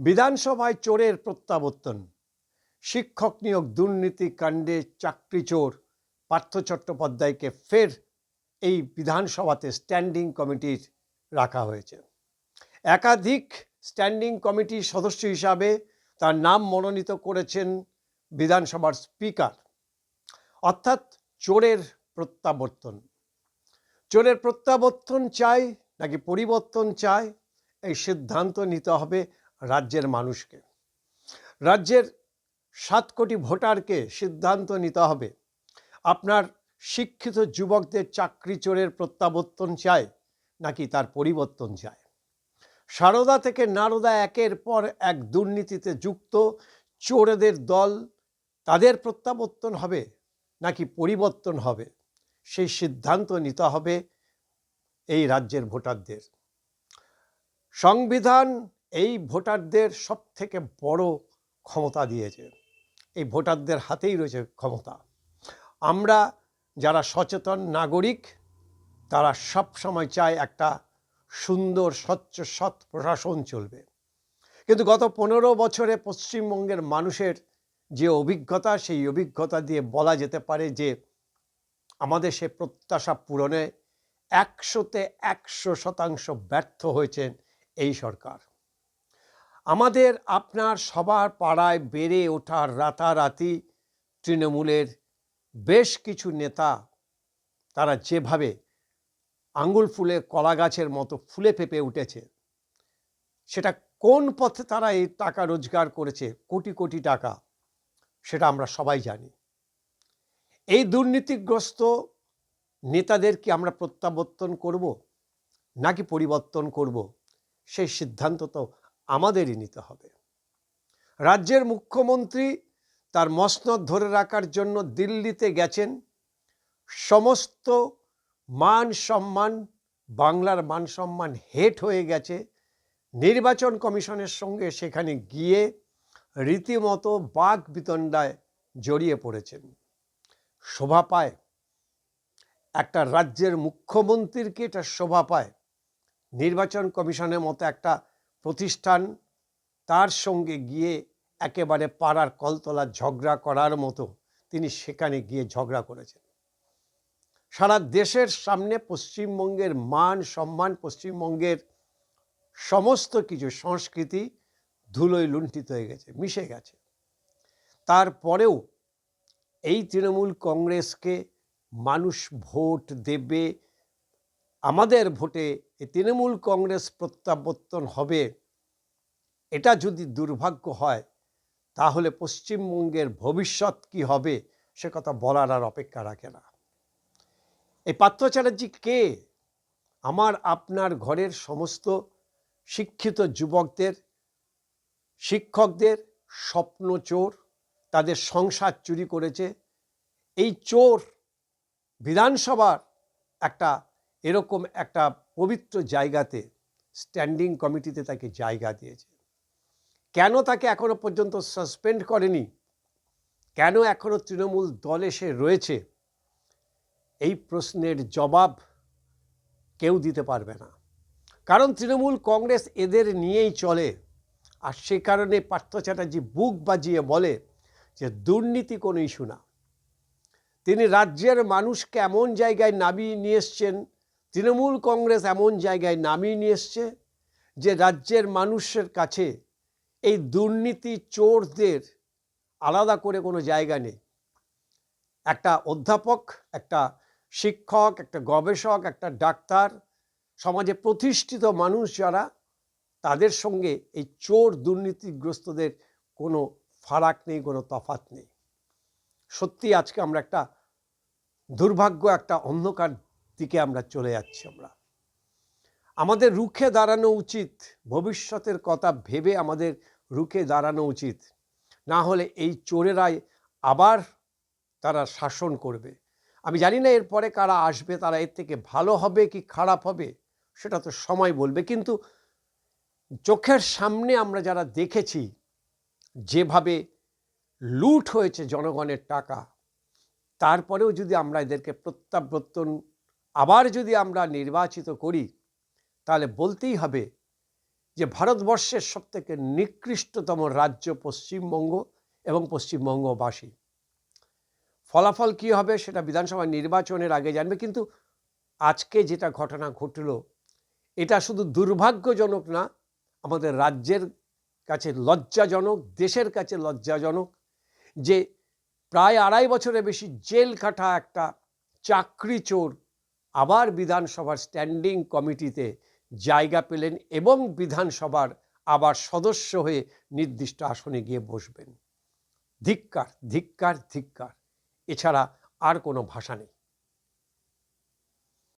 বিধানসভায় চোরের প্রত্যাবর্তন। শিক্ষক নিয়োগ দুর্নীতি কাণ্ডে চাকরি চোর। পার্থ চট্টোপাধ্যায়কে ফের এই বিধানসভাতে স্ট্যান্ডিং কমিটির রাখা হয়েছে। একাধিক স্ট্যান্ডিং কমিটির সদস্য হিসাবে তার নাম মনোনীত করেছেন বিধানসভার স্পিকার। অর্থাৎ চোরের প্রত্যাবর্তন। চোরের প্রত্যাবর্তন চাই নাকি পরিবর্তন চাই? এই সিদ্ধান্ত নিতে হবে রাজ্যের মানুষকে। রাজ্যের সাত কোটি ভোটারকে সিদ্ধান্ত নিতে হবে। আপনার শিক্ষিত যুবকদের চাকরি চোরের প্রত্যাবর্তন চায় নাকি তার পরিবর্তন চায় সারদা থেকে নারদা একের পর এক দুর্নীতিতে যুক্ত চোরেদের দল তাদের প্রত্যাবর্তন হবে নাকি পরিবর্তন হবে? সেই সিদ্ধান্ত নিতে হবে এই রাজ্যের ভোটারদের। সংবিধান এই ভোটারদের সব থেকে বড় ক্ষমতা দিয়েছে। এই ভোটারদের হাতেই রয়েছে ক্ষমতা। আমরা যারা সচেতন নাগরিক, তারা সব সময় চায় একটা সুন্দর, স্বচ্ছ, সৎ প্রশাসন চলবে। কিন্তু গত পনেরো বছরে পশ্চিমবঙ্গের মানুষের যে অভিজ্ঞতা, সেই অভিজ্ঞতা দিয়ে বলা যেতে পারে যে, আমাদের সে প্রত্যাশা পূরণে একশোতে একশো শতাংশ ব্যর্থ হয়েছেন এই সরকার। আমাদের আপনার সবার পাড়ায় বেড়ে ওঠার রাতারাতি তৃণমূলের বেশ কিছু নেতা, তারা যেভাবে আঙ্গুল ফুলে কলা গাছের মতো ফুলে ফেপে উঠেছে, সেটা কোন পথে তারা এই টাকা রোজগার করেছে, কোটি কোটি টাকা, সেটা আমরা সবাই জানি। এই দুর্নীতিগ্রস্ত নেতাদের কি আমরা প্রত্যাবর্তন করব, নাকি পরিবর্তন করব, সেই সিদ্ধান্ত তো আমাদেরই নিতে হবে। রাজ্যের মুখ্যমন্ত্রী তার মসনদ ধরে রাখার জন্য দিল্লিতে গেছেন। সমস্ত মান সম্মান, বাংলার মান সম্মান হেট হয়ে গেছে। নির্বাচন কমিশনের সঙ্গে সেখানে গিয়ে রীতিমতো বাঘ বিতণ্ডায় জড়িয়ে পড়েছেন। শোভা পায়। একটা রাজ্যের মুখ্যমন্ত্রীকে এটা শোভা পায়? নির্বাচন কমিশনের মতো একটা প্রতিষ্ঠান তার সঙ্গে গিয়ে একেবারে পাড়ার কলতলা ঝগড়া করার মতো তিনি সেখানে গিয়ে ঝগড়া করেছেন। সারা দেশের সামনে পশ্চিমবঙ্গের মান, সম্মান, পশ্চিমবঙ্গের সমস্ত কিছু সংস্কৃতি ধুলোয় লুণ্ঠিত হয়ে গেছে, মিশে গেছে। তারপরেও এই তৃণমূল কংগ্রেসকে মানুষ ভোট দেবে আমাদের ভোটে এই তৃণমূল কংগ্রেস প্রত্যাবর্তন হবে, এটা যদি দুর্ভাগ্য হয়, তাহলে পশ্চিমবঙ্গের ভবিষ্যৎ কি হবে, সে কথা বলার আর অপেক্ষা রাখে না। এই পার্থ চ্যাটার্জি কে? আমার আপনার ঘরের সমস্ত শিক্ষিত যুবকদের, শিক্ষকদের স্বপ্ন চোর, তাদের সংসার চুরি করেছে। এই চোর বিধানসভার একটা এরকম একটা পবিত্র জায়গাতে স্ট্যান্ডিং কমিটিতে তাকে জায়গা দিয়েছে। কেন তাকে এখনও পর্যন্ত সাসপেন্ড করেনি? কেন এখনও তৃণমূল দলে সে রয়েছে? এই প্রশ্নের জবাব কেউ দিতে পারবে না। কারণ তৃণমূল কংগ্রেস এদের নিয়েই চলে। আর সে কারণে পার্থ চ্যাটার্জি বুক বাজিয়ে বলে যে দুর্নীতি কোনো ইস্যু না। তিনি রাজ্যের মানুষকে এমন জায়গায় নামিয়ে নিয়ে এসছেন তৃণমূল কংগ্রেস এমন জায়গায় নামিয়ে নিয়ে এসছে যে রাজ্যের মানুষের কাছে এই দুর্নীতি চোরদের আলাদা করে কোনো জায়গা নেই। একটা অধ্যাপক, একটা শিক্ষক, একটা গবেষক, একটা ডাক্তার, সমাজে প্রতিষ্ঠিত মানুষ যারা, তাদের সঙ্গে এই চোর দুর্নীতিগ্রস্তদের কোনো ফারাক নেই, কোনো তফাত নেই। সত্যি আজকে আমরা একটা দুর্ভাগ্য, একটা অন্ধকার দিকে আমরা চলে যাচ্ছি আমরা। আমাদের রুখে দাঁড়ানো উচিত, ভবিষ্যতের কথা ভেবে আমাদের রুখে দাঁড়ানো উচিত। না হলে এই চোরেরাই আবার তারা শাসন করবে। আমি জানি না এরপরে কারা আসবে, তারা এর থেকে ভালো হবে কি খারাপ হবে, সেটা তো সময় বলবে। কিন্তু চোখের সামনে আমরা যারা দেখেছি, যেভাবে লুট হয়েছে জনগণের টাকা, তারপরেও যদি আমরা এদেরকে প্রত্যাবর্তন আবার যদি আমরা নির্বাচিত করি, তাহলে বলতেই হবে যে ভারতবর্ষের সবথেকে নিকৃষ্টতম রাজ্য পশ্চিমবঙ্গ এবং পশ্চিমবঙ্গবাসী। ফলাফল কি হবে সেটা বিধানসভা নির্বাচনের আগে জানবে, কিন্তু আজকে যেটা ঘটনা ঘটল, এটা শুধু দুর্ভাগ্যজনক না, আমাদের রাজ্যের কাছে লজ্জাজনক, দেশের কাছে লজ্জাজনক যে প্রায় আড়াই বছরের বেশি জেল কাটা একটা চাকরি চোর আবার বিধানসভার স্ট্যান্ডিং কমিটিতে জায়গা পেলেন এবং বিধানসভার আবার সদস্য হয়ে নির্দিষ্ট আসনে গিয়ে বসবেন। ধিক্কার ধিক্কার ধিক্কার। এছাড়া আর কোনো ভাষা নেই।